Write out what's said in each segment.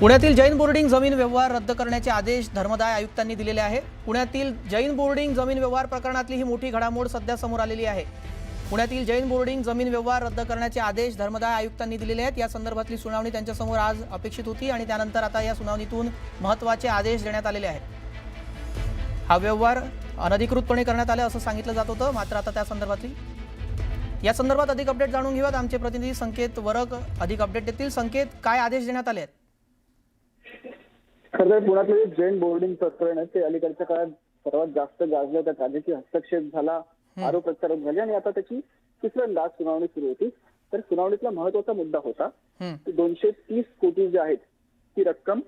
पुण्यातील जैन बोर्डिंग जमीन व्यवहार रद्द करण्याचे आदेश धर्मदाय आयुक्तांनी दिलेले आहे. पुण्यातील जैन बोर्डिंग जमीन व्यवहार प्रकरणातली ही मोठी घडामोड सध्या समोर आलेली आहे. पुण्यातील जैन बोर्डिंग जमीन व्यवहार रद्द करण्याचे आदेश धर्मदाय आयुक्तांनी दिलेले आहेत. या संदर्भातली सुनावणी त्यांच्यासमोर आज अपेक्षित होती आणि त्यानंतर आता या सुनावणीतून महत्त्वाचे आदेश देण्यात आलेले आहेत. हा व्यवहार अनधिकृतपणे करण्यात आला असं सांगितलं जात होतं. मात्र आता त्या संदर्भातली या संदर्भात अधिक अपडेट जाणून घेऊयात. आमचे प्रतिनिधी संकेत वरक अधिक अपडेट देतील. संकेत काय आदेश देण्यात आले आहेत? खरं तर पुण्यातलं जे जैन बोर्डिंग प्रकरण आहे ते अलीकडच्या काळात सर्वात जास्त गाजलं. त्यात राजकीय हस्तक्षेप झाला आरोप प्रत्यारोप झाले आणि आता त्याची तिसऱ्यांदा सुनावणी सुरू होती. तर सुनावणीतला महत्त्वाचा मुद्दा होता. की दोनशे तीस कोटी जी आहेत ती रक्कम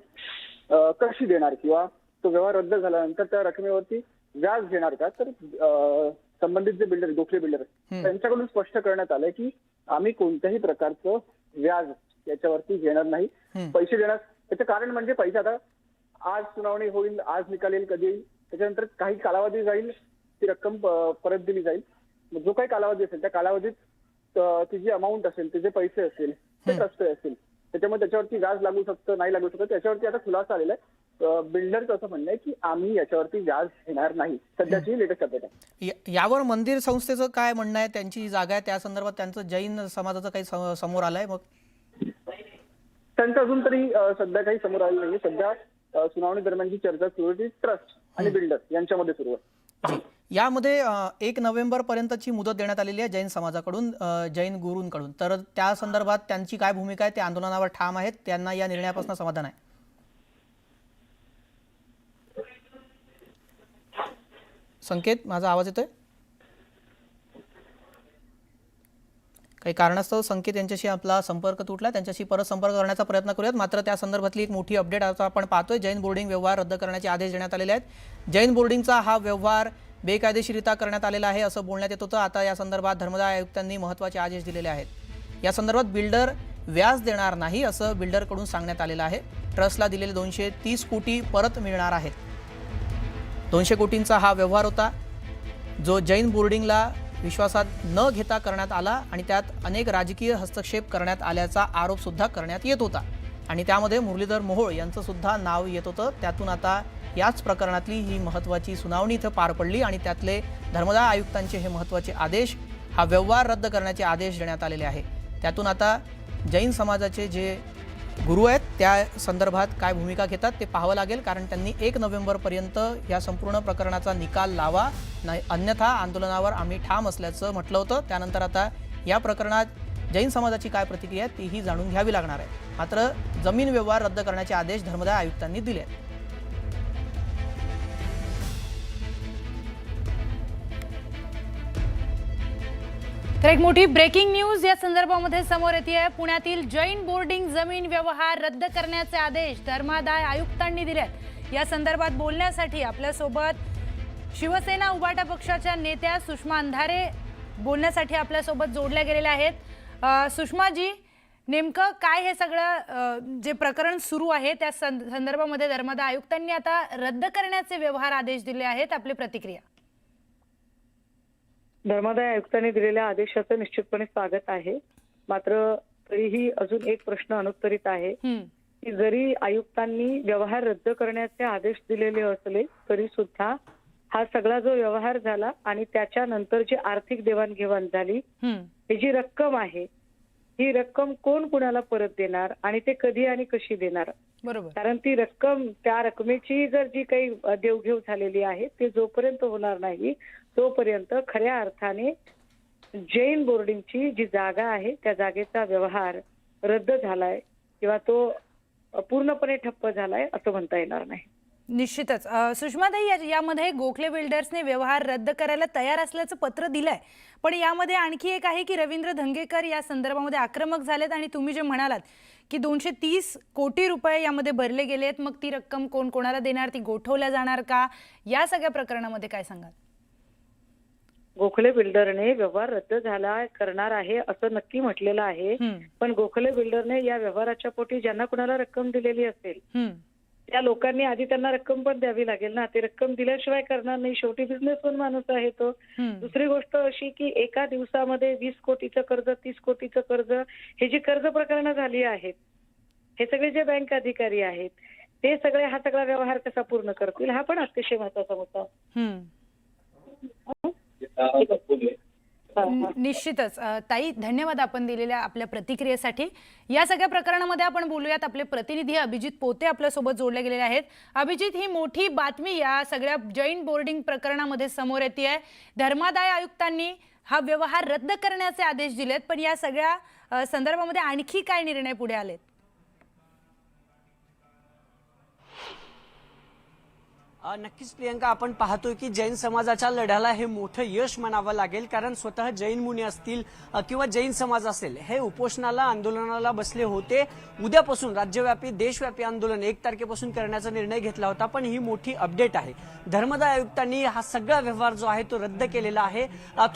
कशी देणार? किंवा तो व्यवहार रद्द झाल्यानंतर त्या रकमेवरती व्याज घेणार का? तर संबंधित जे बिल्डर गोखले बिल्डर. त्यांच्याकडून स्पष्ट करण्यात आलंय की आम्ही कोणत्याही प्रकारचं व्याज याच्यावरती घेणार नाही. पैसे देण्यास त्याचं कारण म्हणजे पैसे आता आज सुनावणी होईल आज निकाल येईल कधी येईल त्याच्यानंतर काही कालावधी जाईल ती रक्कम परत दिली जाईल. जो काही कालावधी असेल त्या कालावधीत ती जी अमाऊंट असेल ते जे पैसे असतील ते ट्रस्ट असतील त्याच्यामुळे त्याच्यावरती व्याज लागू शकतं नाही लागू शकतं त्याच्यावरती आता खुलासा आलेला आहे. बिल्डरचं असं म्हणणं आहे की आम्ही याच्यावरती व्याज घेणार नाही. सध्याची लेटेस्ट अपडेट आहे. यावर मंदिर संस्थेचं काय म्हणणं आहे? त्यांची जागा आहे त्या संदर्भात त्यांचं जैन समाजाचं काही सम- समोर आलंय मग? त्यांचं अजून तरी सध्या काही समोर आलेलं नाही सध्या सुनावणी दरम्यानची चर्चा सुरू होती ट्रस्ट आणि बिल्डर यांच्यामध्ये सुरू आहे. यामध्ये एक नोव्हेंबर पर्यंतची मुदत देण्यात आलेली आहे जैन समाजाकडून जैन गुरूंकडून. तर त्या संदर्भात त्यांची काय भूमिका आहे ते आंदोलनावर ठाम आहेत त्यांना या निर्णयापासून समाधान आहे. संकेत माझा आवाज येतोय? काही कारणास्तव संकेत यांच्याशी आपला संपर्क तुटला. त्यांच्याशी परत संपर्क करण्याचा प्रयत्न करूयात. मात्र त्या संदर्भातली एक मोठी अपडेट आता आपण पाहतोय. जैन बोर्डिंग व्यवहार रद्द करण्याचे आदेश देण्यात आलेले आहेत. जैन बोर्डिंगचा हा व्यवहार बेकायदेशीरित्या करण्यात आलेला आहे असं बोलण्यात येत होतं. आता या संदर्भात धर्मदाय आयुक्तांनी महत्त्वाचे आदेश दिलेले आहेत. या संदर्भात बिल्डर व्याज देणार नाही असं बिल्डरकडून सांगण्यात आलेलं आहे. ट्रस्टला दिलेले दोनशे तीस कोटी परत मिळणार आहेत. दोनशे कोटींचा हा व्यवहार होता जो जैन बोर्डिंगला विश्वासात न घेता करण्यात आला आणि त्यात अनेक राजकीय हस्तक्षेप करण्यात आल्याचा आरोप सुद्धा करण्यात येत होता. आणि त्यामध्ये मुरलीधर मोहोळ यांचं सुद्धा नाव येत होतं. त्यातून आता याच प्रकरणातली ही महत्त्वाची सुनावणी इथं पार पडली आणि त्यातले धर्मदाय आयुक्तांचे हे महत्त्वाचे आदेश हा व्यवहार रद्द करण्याचे आदेश देण्यात आलेले आहे. त्यातून आता जैन समाजाचे जे गुरु आहेत त्या संदर्भात काय भूमिका घेतात ते पाहावं लागेल कारण त्यांनी एक नोव्हेंबरपर्यंत या संपूर्ण प्रकरणाचा निकाल लावा नाही अन्यथा आंदोलनावर आम्ही ठाम असल्याचं म्हटलं होतं. त्यानंतर आता या प्रकरणात जैन समाजाची काय प्रतिक्रिया आहे तीही जाणून घ्यावी लागणार आहे. मात्र जमीन व्यवहार रद्द करण्याचे आदेश धर्मदाय आयुक्तांनी दिले आहेत तर एक मोठी ब्रेकिंग न्यूज या संदर्भामध्ये समोर येते आहे. पुण्यातील जैन बोर्डिंग जमीन व्यवहार रद्द करण्याचे आदेश धर्मादाय आयुक्तांनी दिले आहेत या संदर्भात बोलण्यासाठी आपल्यासोबत शिवसेना उबाटा पक्षाच्या नेत्या सुषमा अंधारे बोलण्यासाठी आपल्यासोबत जोडल्या गेलेल्या आहेत. सुषमाजी नेमकं काय हे सगळं जे प्रकरण सुरू आहे त्या सं- संदर्भामध्ये धर्मादाय आयुक्तांनी आता रद्द करण्याचे व्यवहार आदेश दिले आहेत. आपली प्रतिक्रिया. धर्मादाय आयुक्तांनी दिलेल्या आदेशाचं निश्चितपणे स्वागत आहे मात्र तरीही अजून एक प्रश्न अनुत्तरित आहे. की जरी आयुक्तांनी व्यवहार रद्द करण्याचे आदेश दिलेले असले तरी सुद्धा हा सगळा जो व्यवहार झाला आणि त्याच्यानंतर जी आर्थिक देवाणघेवाण झाली. ही जी रक्कम आहे ही रक्कम कोण कुणाला परत देणार आणि ते कधी आणि कशी देणार बरोबर कारण ती रक्कम त्या रकमेची जर जी काही देवघेव झालेली आहे ते जोपर्यंत होणार नाही तोपर्यंत खऱ्या अर्थाने जैन बोर्डिंगची जी जागा आहे त्या जागेचा व्यवहार रद्द झालाय किंवा तो पूर्णपणे ठप्प झालाय असं म्हणता येणार नाही. निश्चितच. सुषमाताई यामध्ये गोखले बिल्डर्सने व्यवहार रद्द करायला तयार असल्याचं पत्र दिलंय. पण यामध्ये आणखी एक आहे की रवींद्र धंगेकर या संदर्भामध्ये आक्रमक झालेत आणि तुम्ही जे म्हणालात की दोनशे तीस कोटी रुपये यामध्ये भरले गेले आहेत मग ती रक्कम कोण कोणाला देणार ती गोठवल्या जाणार का? या सगळ्या प्रकरणामध्ये काय सांगाल? गोखले बिल्डरने व्यवहार रद्द झाला करणार आहे असं नक्की म्हटलेलं आहे. पण गोखले बिल्डरने या व्यवहाराच्या पोटी ज्यांना कुणाला रक्कम दिलेली असेल त्या लोकांनी आधी त्यांना रक्कम पण द्यावी लागेल ना. ते रक्कम दिल्याशिवाय करणार नाही. शेवटी बिझनेसमॅन माणूस आहे तो. दुसरी गोष्ट अशी की एका दिवसामध्ये वीस कोटीचं कर्ज तीस कोटीचं कर्ज हे जी कर्ज प्रकरणं झाली आहेत हे सगळे जे बँक अधिकारी आहेत ते सगळे हा सगळा व्यवहार कसा पूर्ण करतील? हा पण अतिशय महत्त्वाचा मुद्दा. निश्चितच. ताई धन्यवाद आपण दिलेल्या आपल्या प्रतिक्रियेसाठी. या सगळ्या प्रकरणामध्ये आपण बोलूयात. आपले प्रतिनिधी अभिजित पोते आपल्यासोबत जोडले गेलेले आहेत. अभिजित ही मोठी बातमी या सगळ्या जैन बोर्डिंग प्रकरणामध्ये समोर येते आहे. धर्मादाय आयुक्तांनी हा व्यवहार रद्द करण्याचे आदेश दिलेत. पण या सगळ्या संदर्भामध्ये आणखी काय निर्णय पुढे आलेत? नक्कीच प्रियंका आपण पाहतोय की जैन समाजाच्या लढ्याला हे मोठं यश म्हणावं लागेल कारण स्वतः जैन मुनी असतील किंवा जैन समाज असेल हे उपोषणाला आंदोलनाला बसले होते. उद्यापासून राज्यव्यापी देशव्यापी आंदोलन एक तारखेपासून करण्याचा निर्णय घेतला होता पण ही मोठी अपडेट आहे. धर्मदाय आयुक्तांनी हा सगळा व्यवहार जो आहे तो रद्द केलेला आहे.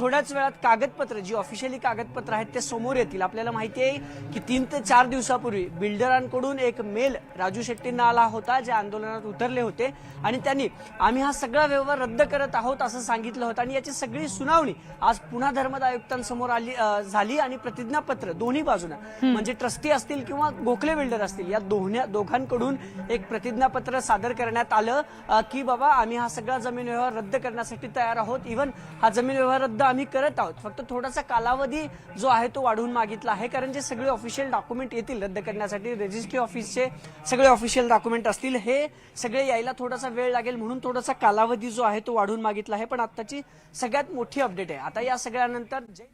थोड्याच वेळात कागदपत्र जी ऑफिशियली कागदपत्र आहेत ते समोर येतील. आपल्याला माहिती आहे की तीन ते चार दिवसापूर्वी बिल्डरांकडून एक मेल राजू शेट्टींना आला होता जे आंदोलनात उतरले होते. आणि त्या त्यांनी आम्ही हा सगळा व्यवहार रद्द करत आहोत असं सांगितलं होतं आणि याची सगळी सुनावणी आज पुन्हा धर्मद आयुक्तांसमोर आली झाली आणि प्रतिज्ञापत्र दोन्ही बाजूनं म्हणजे ट्रस्टी असतील किंवा गोखले बिल्डर असतील या दोन्ही दोघांकडून एक प्रतिज्ञापत्र सादर करण्यात आलं की बाबा आम्ही हा सगळा जमीन व्यवहार रद्द करण्यासाठी तयार आहोत. इव्हन हा जमीन व्यवहार रद्द आम्ही करत आहोत. फक्त थोडासा कालावधी जो आहे तो वाढवून मागितला आहे कारण जे सगळे ऑफिशियल डॉक्युमेंट येतील रद्द करण्यासाठी रजिस्ट्री ऑफिसचे सगळे ऑफिशियल डॉक्युमेंट असतील हे सगळे यायला थोडासा वेळ लागेल. म्हणून थोडासा कालावधी जो आहे तो वाढवून मागितला आहे पण आताची सगळ्यात मोठी अपडेट आहे. आता या सगळ्यानंतर जे